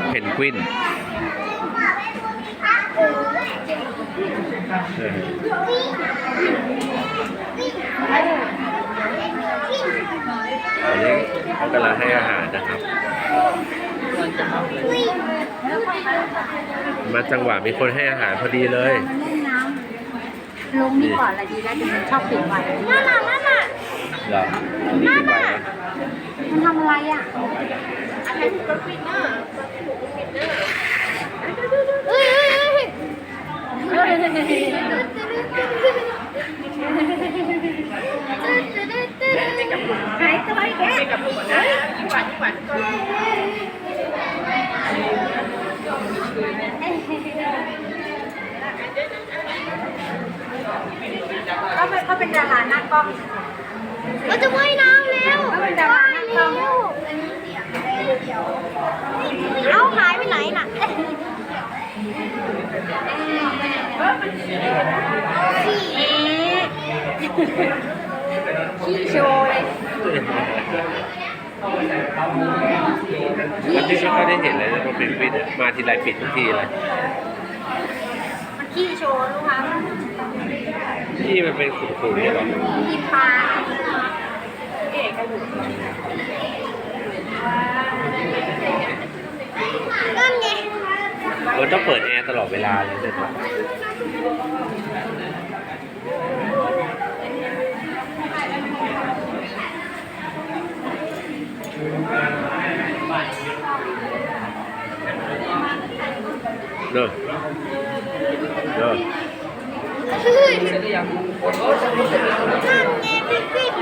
กเพนกวินเอออันนี้เขากำลังให้อาหารนะครับ มาจังหวะมีคนให้อาหารพอดีเลยมาเล่นน้ำลงนี่ก่อนละดีแล้วแต่มันชอบปิดไว้นั่นน่ะนั่นน่ะเหรอนี่เป็นไรวะมันทำอะไรอะเอ้ยเอ้ยเอ้ย หาย ตัวอีกแล้วเขาเป็นเขาเป็นดาราหน้ากล้องเราจะว่ายน้ำแล้วเขาเป็นดาราหน้ากล้องเอาหายไปไหนน่ะขี่ขี้โชว วันนี้ไม่ค่อยได้เห็นเลยนะเพนกวินอะมาทีไรปิดทุกทีเลยมันขี้โชว์ลูกค้านี่มันเป็นขุ่นๆเนี่ยเหรอกินปลานั่นไงเออต้องเปิดแอร์ตลอดเวลาเลยเด็ด เนอะเนอะเฮ้ยนั่นไงพี่ปิ๊ก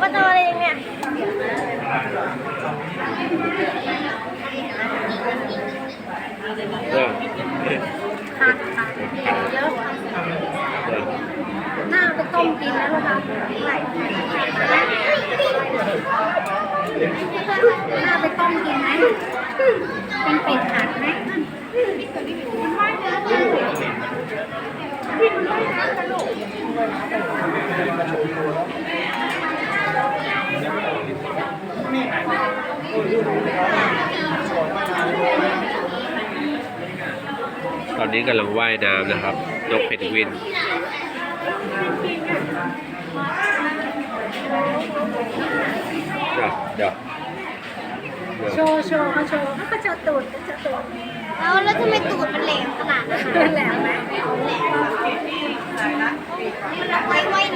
มาตัวอะไรเนี่ยเนอะขาดขาดเยอะเนอะหน้าไปต้มกินแล้วลูกค้าไหลหน้าไปต้มกินไหม เป็นเป็ดหัดไหมตอนนี้กำลังว่ายน้ำนะครับ นกเพนกวินเดี๋ยวเดี๋ยว โชว์โชว์เขาโชว์เขาก็จะตูดก็จะตูดแล้วแล้วทำไมตูดมันแหลมขนาดนั้นเป็นแหลมไหมมันเอาไว้ไว่ายน้